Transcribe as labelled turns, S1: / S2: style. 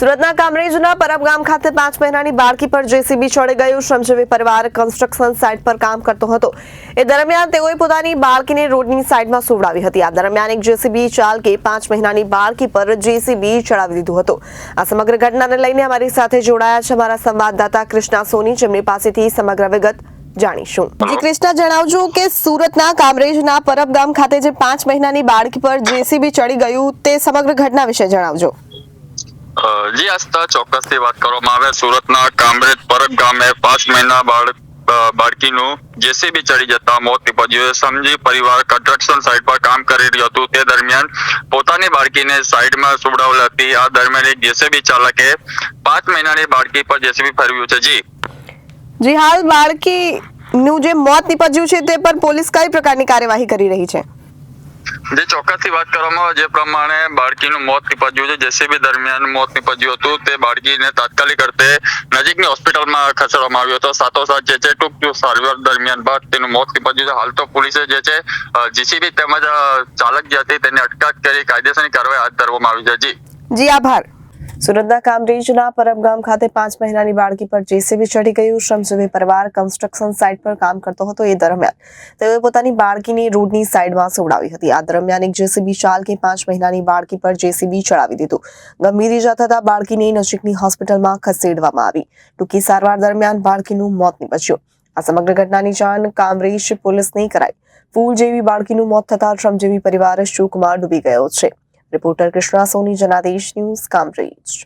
S1: સુરતના કામરેજના પરબ ગામ ખાતે પાંચ મહિનાની બાળકી પર જેસીબી ચડી ગયું. શ્રમજીવી પરિવાર કન્સ્ટ્રક્શન સાઇટ પર કામ કરતો હતો. એ દરમિયાન તેઓએ પોતાની બાળકીને રોડની સાઇડમાં સુવડાવી હતી. આ દરમિયાન એક જેસીબી ચાલકે પાંચ મહિનાની બાળકી પર જેસીબી ચડાવી દીધું હતું. આ સમગ્ર ઘટનાને લઈને અમારી સાથે જોડાયા છે અમારા સંવાદદાતા કૃષ્ણા સોની. જેમની પાસેથી સમગ્ર વિગત જાણીશું. જી કૃષ્ણા, જણાવજો કે સુરતના કામરેજના પરબ ગામ ખાતે જે પાંચ મહિનાની બાળકી પર જેસીબી ચડી ગયું તે સમગ્ર ઘટના વિશે જણાવજો.
S2: જી આસ્થા ચોક્કસથી વાત કરવામાં આવે. સુરતના કામરેજ પરબ ગામે પાંચ મહિના બાળક બાળકીનું જેસીબી ચડી જતા મોત નીપજ્યું. સમજી પરિવાર કન્સ્ટ્રક્શન સાઇટ પર કામ કરી રહ્યું હતું. તે દરમિયાન પોતાની બાળકીને સાઇડમાં સુવડાવેલ હતી. આ દરમિયાન એક જેસીબી ચાલકે પાંચ મહિનાની બાળકી પર જેસીબી ફેરવ્યું છે. જી.
S1: જી, હાલ બાળકીનું જે મોત નીપજ્યું છે તે પર પોલીસ કઈ પ્રકારની કાર્યવાહી કરી રહી છે?
S2: જે ચોક્કસથી વાત કરવામાં આવે, જે પ્રમાણે બાળકીનું મોત નીપજ્યું છે જેસીબી દરમિયાન મોત નીપજ્યું હતું, તે બાળકીને તાત્કાલિક અર્થે નજીકની હોસ્પિટલમાં ખસેડવામાં આવ્યો હતો. સાથોસાથ જે છે, ટૂંક સારવાર દરમિયાન બાદ તેનું મોત નીપજ્યું છે. હાલ તો પોલીસે જે છે જીસીબી તેમજ ચાલક જે હતી, તેની અટકાયત કરી કાયદેસરની કાર્યવાહી હાથ ધરવામાં આવી છે. જી.
S1: જી, આભાર. સુરતના કામરેજના પરબગામ ખાતે પાંચ મહિનાની બાળકી પર જેસીબી ચડી ગયું. શ્રમજીવી પરિવાર કન્સ્ટ્રક્શન સાઇટ પર કામ કરતો હતો એ દરમિયાન. તેઓએ પોતાની બાળકીની રોડની સાઇડમાં સોડાવી હતી. આ દરમિયાન એક જેસીબી ચાલકે પાંચ મહિનાની બાળકી પર જેસીબી ચડાવી દીધું. ગંભીર ઇજા થતા બાળકીને નજીકની હોસ્પિટલમાં ખસેડવામાં આવી. ટૂંકી સારવાર દરમિયાન બાળકીનું મોત નીપજ્યું. આ સમગ્ર ઘટનાની જાણ કામરેજ પોલીસને કરાઈ. ફૂલ જેવી બાળકીનું મોત થતા શ્રમજીવી પરિવાર શોકમાં ડૂબી ગયો છે. Reporter Krishna Soni Janadesh news Kamrej.